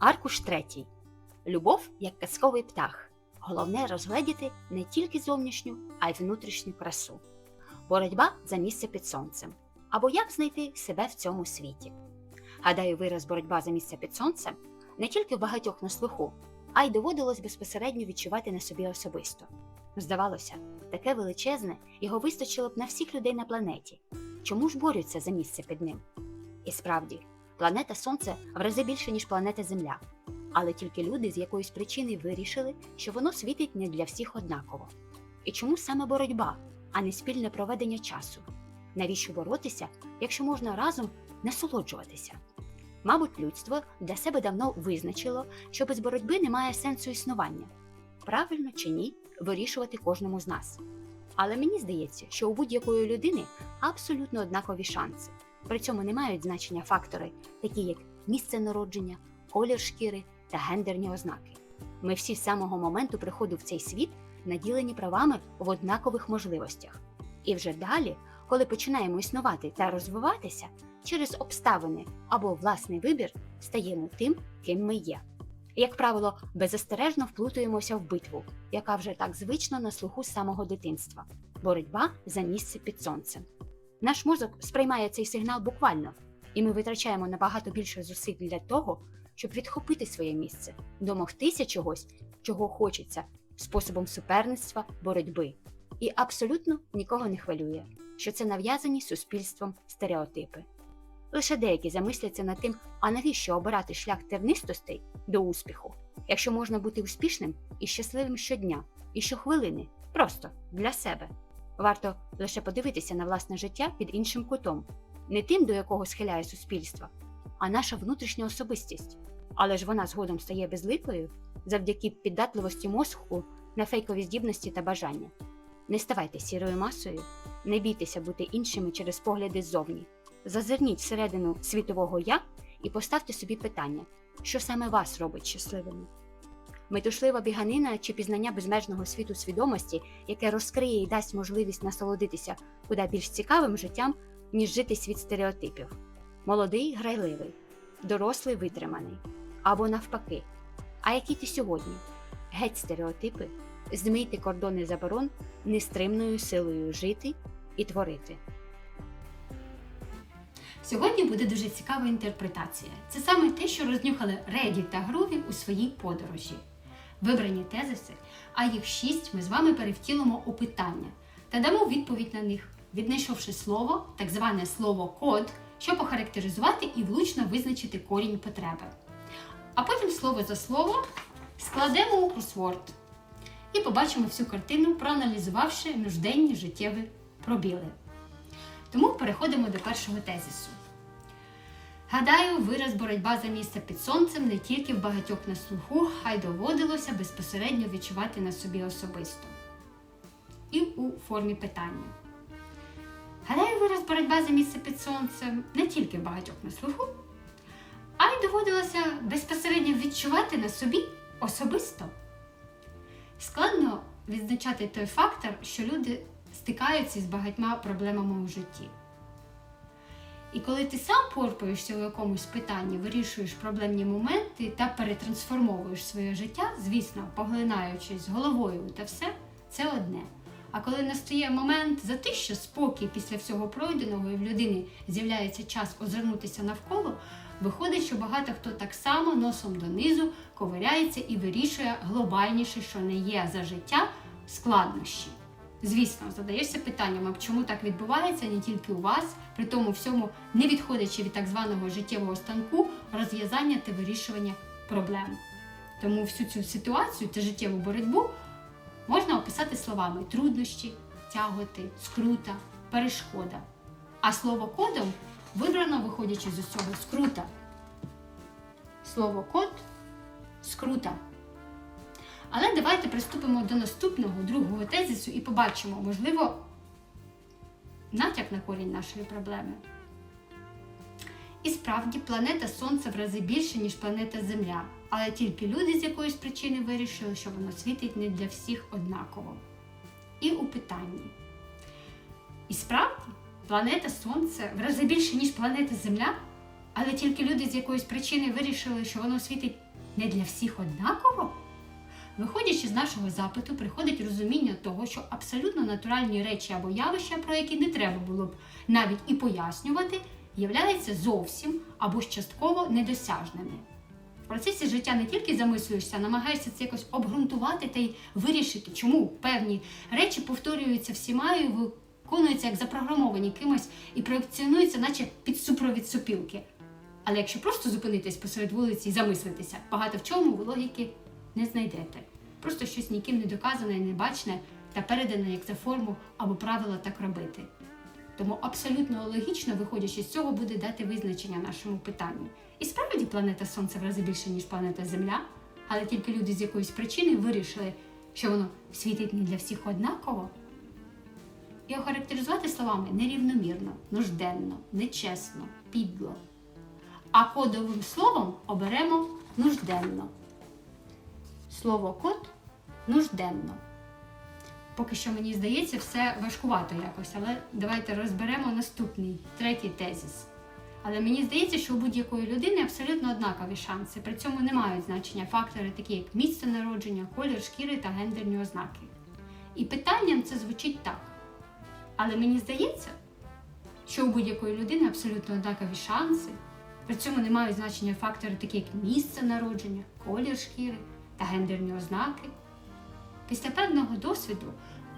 Аркуш третій. Любов як казковий птах. Головне розгледіти не тільки зовнішню, а й внутрішню красу. Боротьба за місце під сонцем. Або як знайти себе в цьому світі. Гадаю, вираз боротьба за місце під сонцем не тільки в багатьох на слуху, а й доводилось безпосередньо відчувати на собі особисто. Здавалося, таке величезне його вистачило б на всіх людей на планеті. Чому ж борються за місце під ним? І справді, планета Сонце в рази більше, ніж планета Земля. Але тільки люди з якоїсь причини вирішили, що воно світить не для всіх однаково. І чому саме боротьба, а не спільне проведення часу? Навіщо боротися, якщо можна разом насолоджуватися? Мабуть, людство для себе давно визначило, що без боротьби немає сенсу існування. Правильно чи ні, вирішувати кожному з нас. Але мені здається, що у будь-якої людини абсолютно однакові шанси. При цьому не мають значення фактори, такі як місце народження, колір шкіри та гендерні ознаки. Ми всі з самого моменту приходу в цей світ наділені правами в однакових можливостях. І вже далі, коли починаємо існувати та розвиватися, через обставини або власний вибір стаємо тим, ким ми є. Як правило, беззастережно вплутуємося в битву, яка вже так звично на слуху з самого дитинства боротьба за місце під сонцем. Наш мозок сприймає цей сигнал буквально, і ми витрачаємо набагато більше зусиль для того, щоб відхопити своє місце, домогтися чогось, чого хочеться, способом суперництва, боротьби. І абсолютно нікого не хвилює, що це нав'язані суспільством стереотипи. Лише деякі замисляться над тим, а навіщо обирати шлях тернистостей до успіху, якщо можна бути успішним і щасливим щодня, і щохвилини, просто для себе. Варто лише подивитися на власне життя під іншим кутом, не тим, до якого схиляє суспільство, а наша внутрішня особистість. Але ж вона згодом стає безликою завдяки піддатливості мозку на фейкові здібності та бажання. Не ставайте сірою масою, не бійтеся бути іншими через погляди ззовні. Зазирніть всередину світового я і поставте собі питання, що саме вас робить щасливими. Метушлива біганина чи пізнання безмежного світу свідомості, яке розкриє і дасть можливість насолодитися куди більш цікавим життям, ніж жити світ стереотипів. Молодий грайливий, дорослий витриманий. Або навпаки. А який ти сьогодні? Геть стереотипи, змийте кордони заборон нестримною силою жити і творити. Сьогодні буде дуже цікава інтерпретація. Це саме те, що рознюхали Реді та Груві у своїй подорожі. Вибрані тезиси, а їх шість ми з вами перевтілимо у питання та дамо відповідь на них, віднайшовши слово, так зване слово код, щоб охарактеризувати і влучно визначити корінь потреби. А потім слово за слово складемо у кросворд і побачимо всю картину, проаналізувавши нужденні життєві пробіли. Тому переходимо до першого тезису. Гадаю, вираз боротьба за місце під сонцем не тільки в багатьох на слуху, а й доводилося безпосередньо відчувати на собі особисто. І у формі питання. Гадаю, вираз боротьба за місце під сонцем не тільки в багатьох на слуху, а й доводилося безпосередньо відчувати на собі особисто. Складно відзначати той фактор, що люди стикаються з багатьма проблемами у житті. І коли ти сам порпаєшся у якомусь питанні, вирішуєш проблемні моменти та перетрансформовуєш своє життя, звісно, поглинаючись головою та все, це одне. А коли настає момент затища, спокій після всього пройденого і в людини з'являється час озирнутися навколо, виходить, що багато хто так само носом донизу ковиряється і вирішує глобальніше, що не є за життя складнощі. Звісно, задаєшся питанням, а чому так відбувається не тільки у вас, при тому всьому не відходячи від так званого життєвого станку, розв'язання та вирішування проблем. Тому всю цю ситуацію та життєву боротьбу можна описати словами труднощі, тяготи, скрута, перешкода. А слово кодом вибрано, виходячи з усього скрута. Слово код скрута. Але давайте приступимо до наступного другого тезису і побачимо, можливо, натяк на корінь нашої проблеми. І справді планета Сонце в рази більше, ніж планета Земля, але тільки люди з якоїсь причини вирішили, що воно світить не для всіх однаково. І у питанні. І справді, планета Сонце в рази більше, ніж планета Земля, але тільки люди з якоїсь причини вирішили, що воно світить не для всіх однаково? Виходячи з нашого запиту, приходить розуміння того, що абсолютно натуральні речі або явища, про які не треба було б навіть і пояснювати, являються зовсім або ж частково недосяжними. В процесі життя не тільки замислюєшся, намагаєшся це якось обґрунтувати та й вирішити, чому певні речі повторюються всіма і виконуються як запрограмовані кимось і проекціонуються, наче під супровід сопілки. Але якщо просто зупинитись посеред вулиці і замислитися, багато в чому логіки не знайдете. Просто щось ніким не доказане і не бачне та передане як за форму або правила так робити. Тому абсолютно логічно, виходячи з цього, буде дати визначення нашому питанню. І справді планета Сонце в рази більше, ніж планета Земля, але тільки люди з якоїсь причини вирішили, що воно світить не для всіх однаково. І охарактеризувати словами нерівномірно, нужденно, нечесно, підло. А кодовим словом оберемо нужденно. Слово код нужденно. Поки що мені здається, все важкувато якось, але давайте розберемо наступний, третій тезіс. Але мені здається, що у будь-якої людини абсолютно однакові шанси. При цьому не мають значення фактори, такі як місце народження, колір шкіри та гендерні ознаки. І питанням це звучить так. Але мені здається, що у будь-якої людини абсолютно однакові шанси. При цьому не мають значення фактори, такі як місце народження, колір шкіри та гендерні ознаки. Після певного досвіду,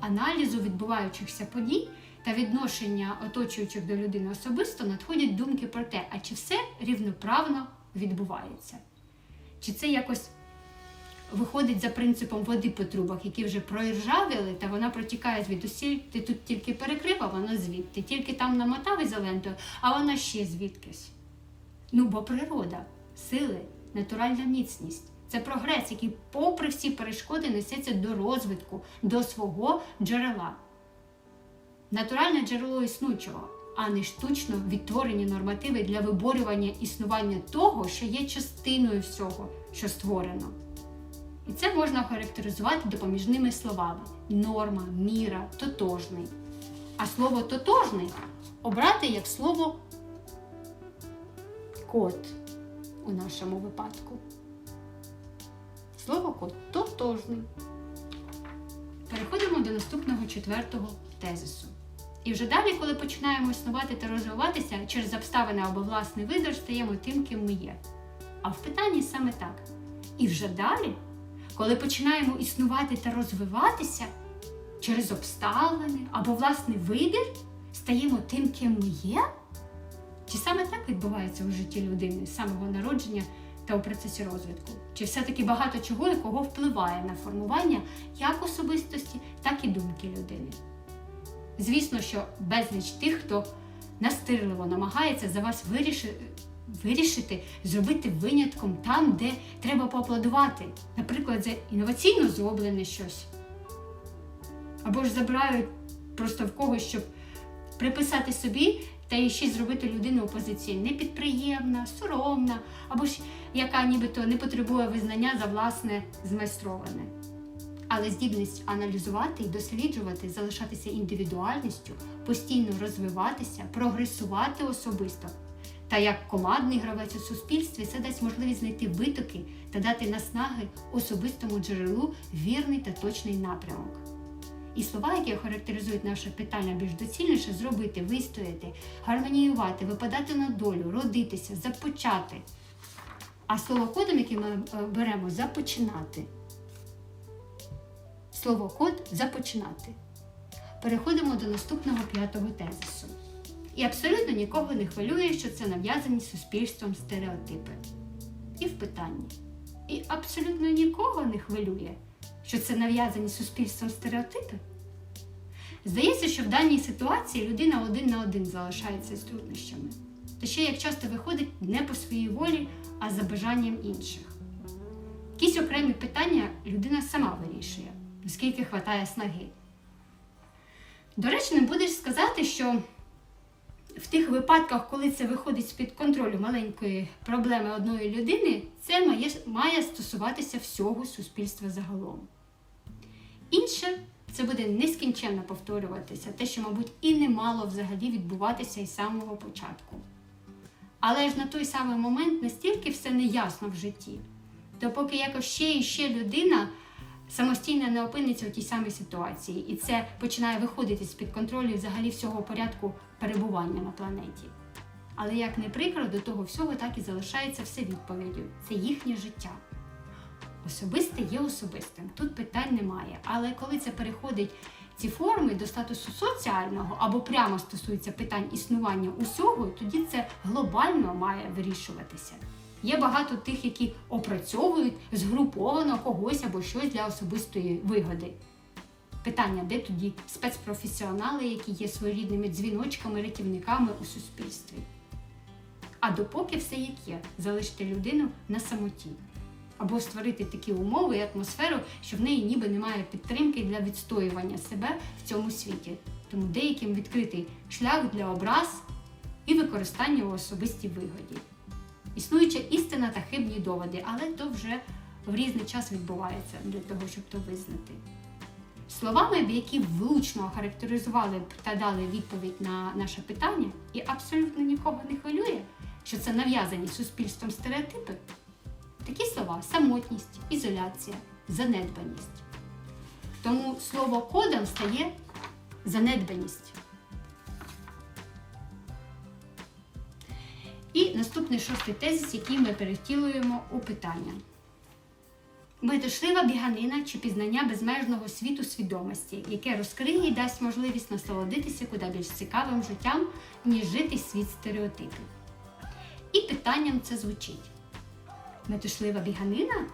аналізу відбуваючихся подій та відношення оточуючих до людини особисто надходять думки про те, а чи все рівноправно відбувається. Чи це якось виходить за принципом води по трубах, які вже проіржавіли, та вона протікає звідусіль, ти тут тільки перекрив, а вона звідти, тільки там намотав ізолентою, а вона ще звідкись. Ну, бо природа, сили, натуральна міцність. Це прогрес, який, попри всі перешкоди, несеться до розвитку, до свого джерела. Натуральне джерело існучого, а не штучно відтворені нормативи для виборювання існування того, що є частиною всього, що створено. І це можна охарактеризувати допоміжними словами: норма, міра, тотожний. А слово тотожний обрати як слово код у нашому випадку. Слово тотожний. Переходимо до наступного четвертого тезису. І вже далі, коли починаємо існувати та розвиватися через обставини або власний вибір, стаємо тим, ким ми є. А в питанні саме так. І вже далі, коли починаємо існувати та розвиватися через обставини або власний вибір, стаємо тим, ким ми є? Чи саме так відбувається у житті людини з самого народження та у процесі розвитку? Чи все-таки багато чого і кого впливає на формування як особистості, так і думки людини? Звісно, що безліч тих, хто настирливо намагається за вас вирішити, вирішити зробити винятком там, де треба поаплодувати, наприклад, за інноваційно зроблене щось. Або ж забирають просто в когось, щоб приписати собі та ще зробити людину у непідприємна, соромна, або ж яка нібито не потребує визнання за власне змайстроване. Але здібність аналізувати і досліджувати, залишатися індивідуальністю, постійно розвиватися, прогресувати особисто. Та як командний гравець у суспільстві це дасть можливість знайти витоки та дати наснаги особистому джерелу вірний та точний напрямок. І слова, які охарактеризують наше питання більш доцільніше, зробити, вистояти, гармоніювати, випадати на долю, родитися, започати. А слово кодом, яке ми е, беремо, започинати. Слово код започинати. Переходимо до наступного п'ятого тезису. І абсолютно нікого не хвилює, що це нав'язані суспільством стереотипи. І в питанні. І абсолютно нікого не хвилює, що це нав'язані суспільством стереотипи. Здається, що в даній ситуації людина один на один залишається з труднощами. Та ще як часто виходить не по своїй волі, а за бажанням інших. Якісь окремі питання людина сама вирішує, наскільки хватає снаги. До речі, не будеш сказати, що в тих випадках, коли це виходить з-під контролю маленької проблеми одної людини, це має, має стосуватися всього суспільства загалом. Інше це буде нескінченно повторюватися, те, що, мабуть, і не мало взагалі відбуватися із самого початку. Але ж на той самий момент настільки все неясно в житті, допоки якось ще і ще людина самостійно не опиниться у тій самій ситуації, і це починає виходити з-під контролю взагалі всього порядку перебування на планеті. Але як не прикро, до того всього так і залишається все відповіддю. Це їхнє життя. Особисте є особистим, тут питань немає. Але коли це переходить ці форми до статусу соціального або прямо стосується питань існування усього, тоді це глобально має вирішуватися. Є багато тих, які опрацьовують згруповано когось або щось для особистої вигоди. Питання, де тоді спецпрофесіонали, які є своєрідними дзвіночками, рятівниками у суспільстві. А допоки все як є, залишити людину на самоті. Або створити такі умови і атмосферу, що в неї ніби немає підтримки для відстоювання себе в цьому світі. Тому деяким відкритий шлях для образ і використання у особистій вигоді. Існуюча істина та хибні доводи, але то вже в різний час відбувається для того, щоб то визнати. Словами, які влучно характеризували б та дали відповідь на наше питання, і абсолютно нікого не хвилює, що це нав'язані суспільством стереотипи. Такі слова самотність, ізоляція, занедбаність. Тому слово кодом стає занедбаність. І наступний шостий тезис, який ми перевтілуємо у питання. Метошлива біганина чи пізнання безмежного світу свідомості, яке розкриє і дасть можливість насолодитися куди більш цікавим життям, ніж жити світ стереотипів. І питанням це звучить: метошлива біганина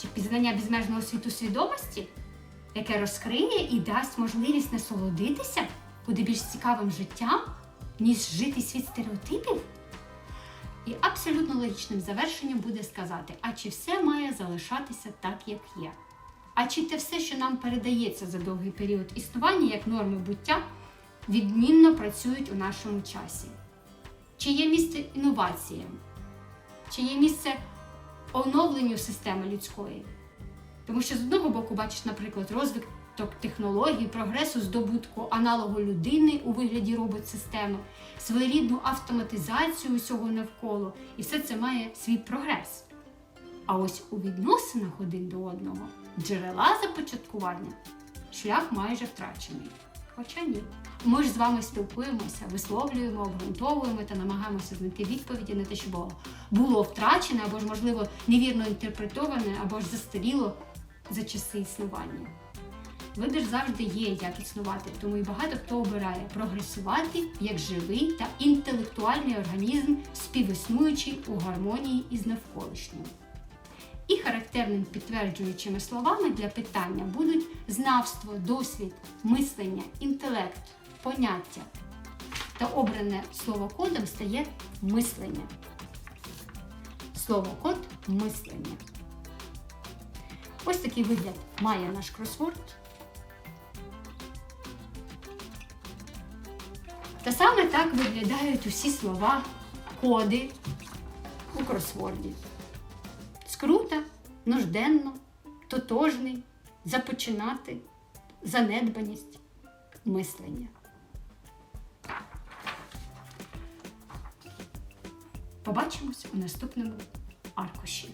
чи пізнання безмежного світу свідомості, яке розкриє і дасть можливість насолодитися куди більш цікавим життям, ніж жити світ стереотипів? І абсолютно логічним завершенням буде сказати, а чи все має залишатися так, як є? А чи те все, що нам передається за довгий період існування як норми буття, відмінно працюють у нашому часі? Чи є місце інноваціям? Чи є місце оновленню системи людської? Тому що з одного боку, бачиш, наприклад, розвиток технологій, прогресу здобутку аналогу людини у вигляді робот-системи, своєрідну автоматизацію усього навколо, і все це має свій прогрес. А ось у відносинах один до одного джерела започаткування шлях майже втрачений. Хоча ні. Ми ж з вами спілкуємося, висловлюємо, обґрунтовуємо та намагаємося знайти відповіді на те, що було, було втрачене, або ж, можливо, невірно інтерпретоване, або ж застаріло за часи існування. Вибір завжди є, як існувати, тому і багато хто обирає прогресувати як живий та інтелектуальний організм, співіснуючий у гармонії із навколишнім. І характерним підтверджуючими словами для питання будуть знавство, досвід, мислення, інтелект, поняття. Та обране слово кодом стає мислення. Слово код мислення. Ось такий вигляд має наш кросворд. Та саме так виглядають усі слова, коди у кросворді. Скрута, нужденно, тотожний, започинати, занедбаність, мислення. Побачимось у наступному аркуші.